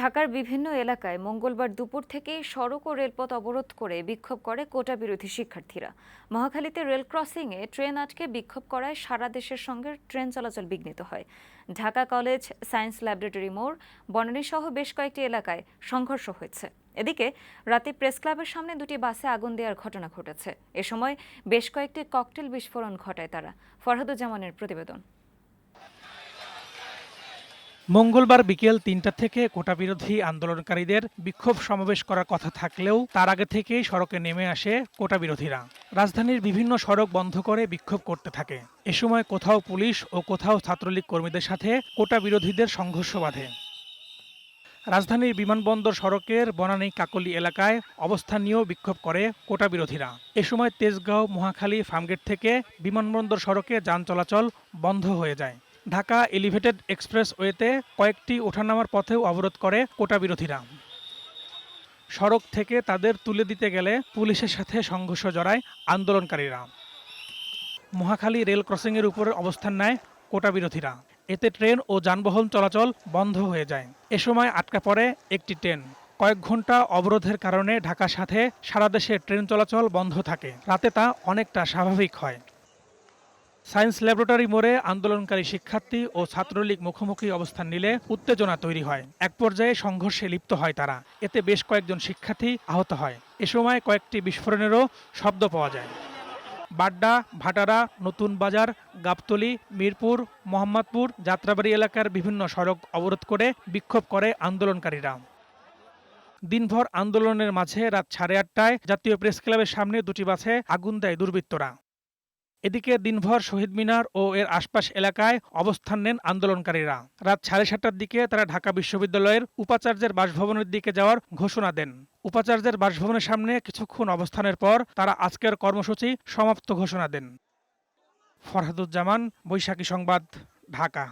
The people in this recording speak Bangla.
ঢাকার বিভিন্ন এলাকায় মঙ্গলবার দুপুর থেকে সড়ক ও রেলপথ অবরোধ করে বিক্ষোভ করে কোটা বিরোধী শিক্ষার্থীরা। মহাখালীতে রেল ক্রসিংয়ে ট্রেন আটকে বিক্ষোভ করায় সারা দেশের সঙ্গে ট্রেন চলাচল বিঘ্নিত হয়। ঢাকা কলেজ, সায়েন্স ল্যাবরেটরি মোড়, বনানী সহ বেশ কয়েকটি এলাকায় সংঘর্ষ হয়েছে। এদিকে রাতে প্রেস ক্লাবের সামনে দুটি বাসে আগুন দেওয়ার ঘটনা ঘটেছে। এ সময় বেশ কয়েকটি ককটেল বিস্ফোরণ ঘটায় তারা। ফরহাদুজ্জামানের প্রতিবেদন। মঙ্গলবার বিকেল তিনটা থেকে কোটা বিরোধী আন্দোলনকারীদের বিক্ষোভ সমাবেশ করার কথা থাকলেও তার আগে থেকেই সড়কে নেমে আসে কোটা বিরোধীরা রাজধানীর বিভিন্ন সড়ক বন্ধ করে বিক্ষোভ করতে থাকে। এ সময় কোথাও পুলিশ ও কোথাও ছাত্রলীগ কর্মীদের সাথে কোটা বিরোধীদের সংঘর্ষ বাধে। রাজধানীর বিমানবন্দর সড়কের বনানী কাকলি এলাকায় অবস্থান নিয়েও বিক্ষোভ করে কোটা বিরোধীরা এ সময় তেজগাঁও, মহাখালী, ফার্মগেট থেকে বিমানবন্দর সড়কে যান চলাচল বন্ধ হয়ে যায়। ঢাকা এলিভেটেড এক্সপ্রেসওয়েতে কয়েকটি ওঠানামার পথেও অবরোধ করে কোটা বিরোধীরা। সড়ক থেকে তাদের তুলে দিতে গেলে পুলিশের সাথে সংঘর্ষ জড়ায় আন্দোলনকারীরা। মহাখালী রেল ক্রসিংয়ের উপরে অবস্থান নেয় কোটা বিরোধীরা। এতে ট্রেন ও যানবাহন চলাচল বন্ধ হয়ে যায়। এ সময় আটকা পড়ে একটি ট্রেন। কয়েক ঘণ্টা অবরোধের কারণে ঢাকার সাথে সারা দেশে ট্রেন চলাচল বন্ধ থাকে। রাতে তা অনেকটা স্বাভাবিক হয়। সায়েন্স ল্যাবরেটরি মোড়ে আন্দোলনকারী শিক্ষার্থী ও ছাত্রলীগ মুখোমুখি অবস্থান নিলে উত্তেজনা তৈরি হয়। এক পর্যায়ে সংঘর্ষে লিপ্ত হয় তারা। এতে বেশ কয়েকজন শিক্ষার্থী আহত হয়। এ সময় কয়েকটি বিস্ফোরণেরও শব্দ পাওয়া যায়। বাড্ডা, ভাটারা, নতুন বাজার, গাবতলী, মিরপুর, মোহাম্মদপুর যাত্রাবাড়ি এলাকার বিভিন্ন সড়ক অবরোধ করে বিক্ষোভ করে আন্দোলনকারীরা। দিনভর আন্দোলনের মাঝে রাত সাড়ে আটটায় জাতীয় প্রেস ক্লাবের সামনে দুটি বাসে আগুন দেয় দুর্বৃত্তরা। এদিকে দিনভর শহীদ মিনার ও এর আশপাশ এলাকায় অবস্থান নেন আন্দোলনকারীরা। রাত সাড়ে সাতটার দিকে তারা ঢাকা বিশ্ববিদ্যালয়ের উপাচার্যের বাসভবনের দিকে যাওয়ার ঘোষণা দেন। উপাচার্যের বাসভবনের সামনে কিছুক্ষণ অবস্থানের পর তারা আজকের কর্মসূচি সমাপ্ত ঘোষণা দেন। ফরহাদুজ্জামান, বৈশাখী সংবাদ, ঢাকা।